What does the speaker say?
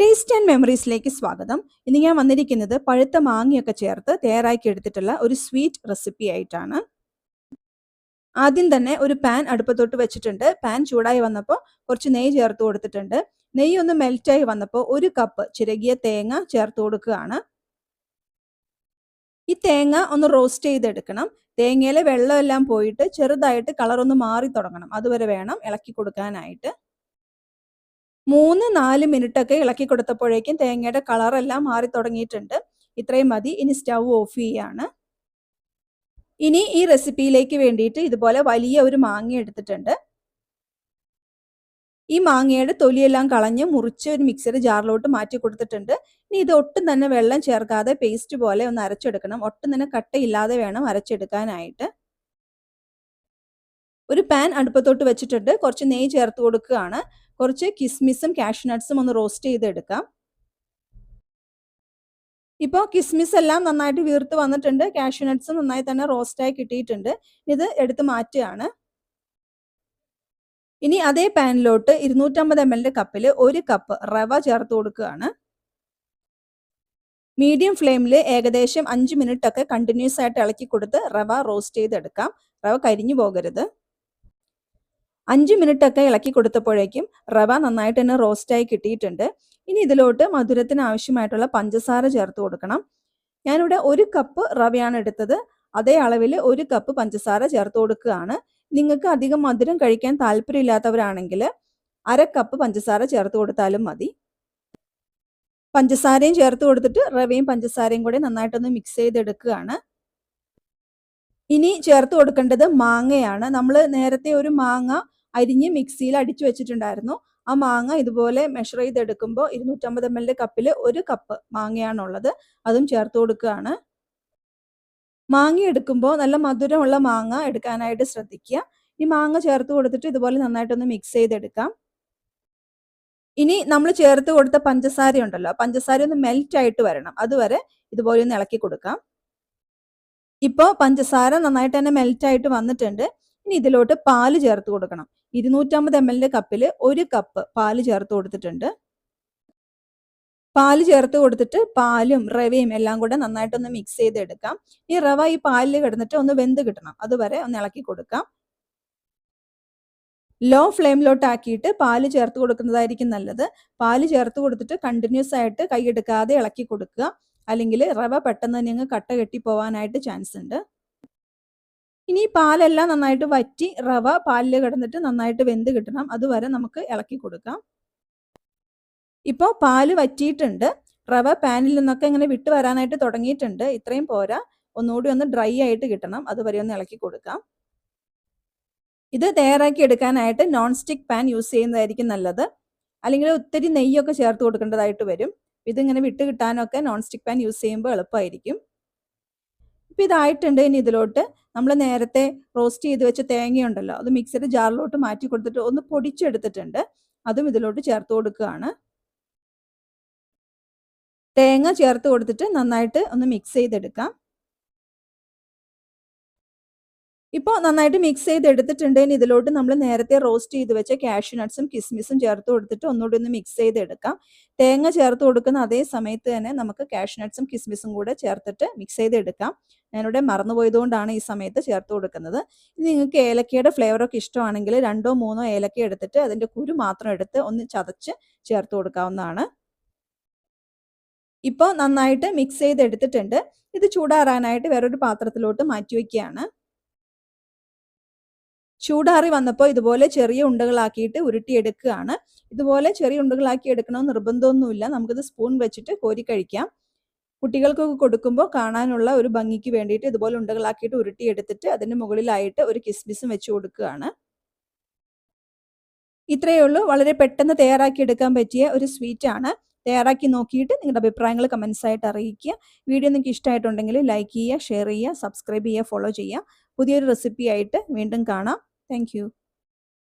Taste and മെമ്മറീസിലേക്ക് സ്വാഗതം. ഇന്ന് ഞാൻ വന്നിരിക്കുന്നത് പഴുത്ത മാങ്ങയൊക്കെ ചേർത്ത് തയ്യാറാക്കി എടുത്തിട്ടുള്ള ഒരു സ്വീറ്റ് റെസിപ്പി ആയിട്ടാണ്. ആദ്യം തന്നെ ഒരു പാൻ അടുപ്പത്തോട്ട് വെച്ചിട്ടുണ്ട്. പാൻ ചൂടായി വന്നപ്പോൾ കുറച്ച് നെയ്യ് ചേർത്ത് കൊടുത്തിട്ടുണ്ട്. നെയ്യ് ഒന്ന് മെൽറ്റായി വന്നപ്പോൾ ഒരു കപ്പ് ചിരകിയ തേങ്ങ ചേർത്ത് കൊടുക്കുകയാണ്. ഈ തേങ്ങ ഒന്ന് റോസ്റ്റ് ചെയ്തെടുക്കണം. തേങ്ങയിലെ വെള്ളമെല്ലാം പോയിട്ട് ചെറുതായിട്ട് കളറൊന്ന് മാറി തുടങ്ങണം. അതുവരെ വേണം ഇളക്കി കൊടുക്കാനായിട്ട്. മൂന്ന് നാല് മിനിറ്റ് ഒക്കെ ഇളക്കി കൊടുത്തപ്പോഴേക്കും തേങ്ങയുടെ കളറെല്ലാം മാറി തുടങ്ങിയിട്ടുണ്ട്. ഇത്രയും മതി. ഇനി സ്റ്റൗ ഓഫ് ചെയ്യാണ്. ഇനി ഈ റെസിപ്പിയിലേക്ക് വേണ്ടിയിട്ട് ഇതുപോലെ വലിയ ഒരു മാങ്ങ എടുത്തിട്ടുണ്ട്. ഈ മാങ്ങയുടെ തൊലിയെല്ലാം കളഞ്ഞ് മുറിച്ച് ഒരു മിക്സർ ജാറിലോട്ട് മാറ്റി കൊടുത്തിട്ടുണ്ട്. ഇനി ഇത് ഒട്ടും തന്നെ വെള്ളം ചേർക്കാതെ പേസ്റ്റ് പോലെ ഒന്ന് അരച്ചെടുക്കണം. ഒട്ടും തന്നെ കട്ടയില്ലാതെ വേണം അരച്ചെടുക്കാനായിട്ട്. ഒരു പാൻ അടുപ്പത്തോട്ട് വെച്ചിട്ടുണ്ട്. കുറച്ച് നെയ്യ് ചേർത്ത് കൊടുക്കുകയാണ്. കുറച്ച് കിസ്മിസും കാഷ്നട്ട്സും ഒന്ന് റോസ്റ്റ് ചെയ്തെടുക്കാം. ഇപ്പോൾ കിസ്മിസ് എല്ലാം നന്നായിട്ട് വീർത്ത് വന്നിട്ടുണ്ട്. കാഷ്നട്ട്സും നന്നായി തന്നെ റോസ്റ്റായി കിട്ടിയിട്ടുണ്ട്. ഇത് എടുത്ത് മാറ്റുകയാണ്. ഇനി അതേ പാനിലോട്ട് ഇരുന്നൂറ്റമ്പത് എം എല്ലിന്റെ കപ്പിൽ ഒരു കപ്പ് റവ ചേർത്ത് കൊടുക്കുകയാണ്. മീഡിയം ഫ്ലെയിമിൽ ഏകദേശം അഞ്ച് മിനിറ്റ് ഒക്കെ കണ്ടിന്യൂസ് ആയിട്ട് ഇളക്കി കൊടുത്ത് റവ റോസ്റ്റ് ചെയ്തെടുക്കാം. റവ കരിഞ്ഞു പോകരുത്. അഞ്ച് മിനിറ്റ് ഒക്കെ ഇളക്കി കൊടുത്തപ്പോഴേക്കും റവ നന്നായിട്ട് തന്നെ റോസ്റ്റായി കിട്ടിയിട്ടുണ്ട്. ഇനി ഇതിലോട്ട് മധുരത്തിന് ആവശ്യമായിട്ടുള്ള പഞ്ചസാര ചേർത്ത് കൊടുക്കണം. ഞാനിവിടെ ഒരു കപ്പ് റവയാണ് എടുത്തത്. അതേ അളവിൽ ഒരു കപ്പ് പഞ്ചസാര ചേർത്ത് കൊടുക്കുകയാണ്. നിങ്ങൾക്ക് അധികം മധുരം കഴിക്കാൻ താല്പര്യമില്ലാത്തവരാണെങ്കിൽ അര കപ്പ് പഞ്ചസാര ചേർത്ത് കൊടുത്താലും മതി. പഞ്ചസാരയും ചേർത്ത് കൊടുത്തിട്ട് റവയും പഞ്ചസാരയും കൂടി നന്നായിട്ടൊന്ന് മിക്സ് ചെയ്തെടുക്കുകയാണ്. ഇനി ചേർത്ത് കൊടുക്കേണ്ടത് മാങ്ങയാണ്. നമ്മൾ നേരത്തെ ഒരു മാങ്ങ അരിഞ്ഞ് മിക്സിയിൽ അടിച്ചു വെച്ചിട്ടുണ്ടായിരുന്നു. ആ മാങ്ങ ഇതുപോലെ മെഷർ ചെയ്തെടുക്കുമ്പോൾ ഇരുന്നൂറ്റമ്പത് എം എൽ കപ്പിൽ ഒരു കപ്പ് മാങ്ങയാണുള്ളത്. അതും ചേർത്ത് കൊടുക്കുകയാണ്. മാങ്ങ എടുക്കുമ്പോൾ നല്ല മധുരമുള്ള മാങ്ങ എടുക്കാനായിട്ട് ശ്രദ്ധിക്കുക. ഈ മാങ്ങ ചേർത്ത് കൊടുത്തിട്ട് ഇതുപോലെ നന്നായിട്ടൊന്ന് മിക്സ് ചെയ്തെടുക്കാം. ഇനി നമ്മൾ ചേർത്ത് കൊടുത്ത പഞ്ചസാര ഉണ്ടല്ലോ പഞ്ചസാര ഒന്ന് മെൽറ്റ് ആയിട്ട് വരണം. അതുവരെ ഇതുപോലെ ഒന്ന് ഇളക്കി കൊടുക്കാം. ഇപ്പോൾ പഞ്ചസാര നന്നായിട്ട് തന്നെ മെൽറ്റ് ആയിട്ട് വന്നിട്ടുണ്ട്. ഇനി ഇതിലോട്ട് പാൽ ചേർത്ത് കൊടുക്കണം. ഇരുന്നൂറ്റമ്പത് എം എല്ലിന്റെ കപ്പിൽ ഒരു കപ്പ് പാൽ ചേർത്ത് കൊടുത്തിട്ടുണ്ട്. പാൽ ചേർത്ത് കൊടുത്തിട്ട് പാലും റവയും എല്ലാം കൂടെ നന്നായിട്ടൊന്ന് മിക്സ് ചെയ്തെടുക്കാം. ഈ റവ ഈ പാലിൽ കിടന്നിട്ട് ഒന്ന് വെന്ത് കിട്ടണം. അതുവരെ ഒന്ന് ഇളക്കി കൊടുക്കാം. ലോ ഫ്ലെയിമിലോട്ടാക്കിയിട്ട് പാൽ ചേർത്ത് കൊടുക്കുന്നതായിരിക്കും നല്ലത്. പാൽ ചേർത്ത് കൊടുത്തിട്ട് കണ്ടിന്യൂസ് ആയിട്ട് കൈയെടുക്കാതെ ഇളക്കി കൊടുക്കുക. അല്ലെങ്കിൽ റവ പെട്ടെന്ന് തന്നെ അങ്ങ് കട്ട കെട്ടി പോവാനായിട്ട് ചാൻസ് ഉണ്ട്. ഇനി പാലെല്ലാം നന്നായിട്ട് വറ്റി റവ പാലിൽ കിടന്നിട്ട് നന്നായിട്ട് വെന്ത് കിട്ടണം. അതുവരെ നമുക്ക് ഇളക്കി കൊടുക്കാം. ഇപ്പോൾ പാൽ വറ്റിയിട്ടുണ്ട്. റവ പാനിൽ നിന്നൊക്കെ ഇങ്ങനെ വിട്ട് വരാനായിട്ട് തുടങ്ങിയിട്ടുണ്ട്. ഇത്രയും പോരാ. ഒന്നുകൂടി ഒന്ന് ഡ്രൈ ആയിട്ട് കിട്ടണം. അതുവരെ ഒന്ന് ഇളക്കി കൊടുക്കാം. ഇത് തയ്യാറാക്കി എടുക്കാനായിട്ട് നോൺ സ്റ്റിക്ക് പാൻ യൂസ് ചെയ്യുന്നതായിരിക്കും നല്ലത്. അല്ലെങ്കിൽ ഒത്തിരി നെയ്യൊക്കെ ചേർത്ത് കൊടുക്കേണ്ടതായിട്ട് വരും. ഇതിങ്ങനെ വിട്ട് കിട്ടാനൊക്കെ നോൺ സ്റ്റിക്ക് പാൻ യൂസ് ചെയ്യുമ്പോൾ എളുപ്പമായിരിക്കും. ഇപ്പം ഇതായിട്ടുണ്ട് ഇനി ഇതിലോട്ട്. നമ്മൾ നേരത്തെ റോസ്റ്റ് ചെയ്ത് വെച്ച തേങ്ങയുണ്ടല്ലോ അത് മിക്സിയുടെ ജാറിലോട്ട് മാറ്റി കൊടുത്തിട്ട് ഒന്ന് പൊടിച്ചെടുത്തിട്ടുണ്ട്. അതും ഇതിലോട്ട് ചേർത്ത് കൊടുക്കുകയാണ്. തേങ്ങ ചേർത്ത് കൊടുത്തിട്ട് നന്നായിട്ട് ഒന്ന് മിക്സ് ചെയ്തെടുക്കാം. ഇപ്പോൾ നന്നായിട്ട് മിക്സ് ചെയ്ത് എടുത്തിട്ടുണ്ടെങ്കിൽ ഇതിലോട്ട് നമ്മൾ നേരത്തെ റോസ്റ്റ് ചെയ്ത് വെച്ച കാഷ്യൂ നട്ട്സും കിസ്മിസും ചേർത്ത് കൊടുത്തിട്ട് ഒന്നുകൂടി ഒന്ന് മിക്സ് ചെയ്ത് എടുക്കാം. തേങ്ങ ചേർത്ത് കൊടുക്കുന്ന അതേ സമയത്ത് തന്നെ നമുക്ക് കാഷ്യൂ നട്ട്സും കിസ്മിസും കൂടെ ചേർത്തിട്ട് മിക്സ് ചെയ്ത് എടുക്കാം. ഞാനിവിടെ മറന്നുപോയതുകൊണ്ടാണ് ഈ സമയത്ത് ചേർത്ത് കൊടുക്കുന്നത്. നിങ്ങൾക്ക് ഏലക്കയുടെ ഫ്ലേവറൊക്കെ ഇഷ്ടമാണെങ്കിൽ രണ്ടോ മൂന്നോ ഏലക്ക എടുത്തിട്ട് അതിന്റെ കുരു മാത്രം എടുത്ത് ഒന്ന് ചതച്ച് ചേർത്ത് കൊടുക്കാവുന്നതാണ്. ഇപ്പോൾ നന്നായിട്ട് മിക്സ് ചെയ്ത് ചെയ്തെടുത്തിട്ടുണ്ട് ഇത് ചൂടാറാനായിട്ട് വേറൊരു പാത്രത്തിലോട്ട് മാറ്റി വയ്ക്കുകയാണ് ചൂടാറി വന്നപ്പോൾ ഇതുപോലെ ചെറിയ ഉണ്ടകളാക്കിയിട്ട് ഉരുട്ടിയെടുക്കുകയാണ്. ഇതുപോലെ ചെറിയ ഉണ്ടകളാക്കി എടുക്കണമെന്ന് നിർബന്ധമൊന്നുമില്ല. നമുക്കിത് സ്പൂൺ വെച്ചിട്ട് കോരി കഴിക്കാം. കുട്ടികൾക്കൊക്കെ കൊടുക്കുമ്പോൾ കാണാനുള്ള ഒരു ഭംഗിക്ക് വേണ്ടിയിട്ട് ഇതുപോലെ ഉണ്ടകളാക്കിയിട്ട് ഉരുട്ടിയെടുത്തിട്ട് അതിന് മുകളിലായിട്ട് ഒരു കിസ്മിസും വെച്ച് കൊടുക്കുകയാണ്. ഇത്രയേ ഉള്ളൂ. വളരെ പെട്ടെന്ന് തയ്യാറാക്കി എടുക്കാൻ പറ്റിയ ഒരു സ്വീറ്റ് ആണ്. തയ്യാറാക്കി നോക്കിയിട്ട് നിങ്ങളുടെ അഭിപ്രായങ്ങൾ കമൻസ് ആയിട്ട് അറിയിക്കുക. വീഡിയോ നിങ്ങൾക്ക് ഇഷ്ടമായിട്ടുണ്ടെങ്കിൽ ലൈക്ക് ചെയ്യുക ഷെയർ ചെയ്യുക സബ്സ്ക്രൈബ് ചെയ്യുക ഫോളോ ചെയ്യുക. പുതിയൊരു റെസിപ്പി ആയിട്ട് വീണ്ടും കാണാം. Thank you.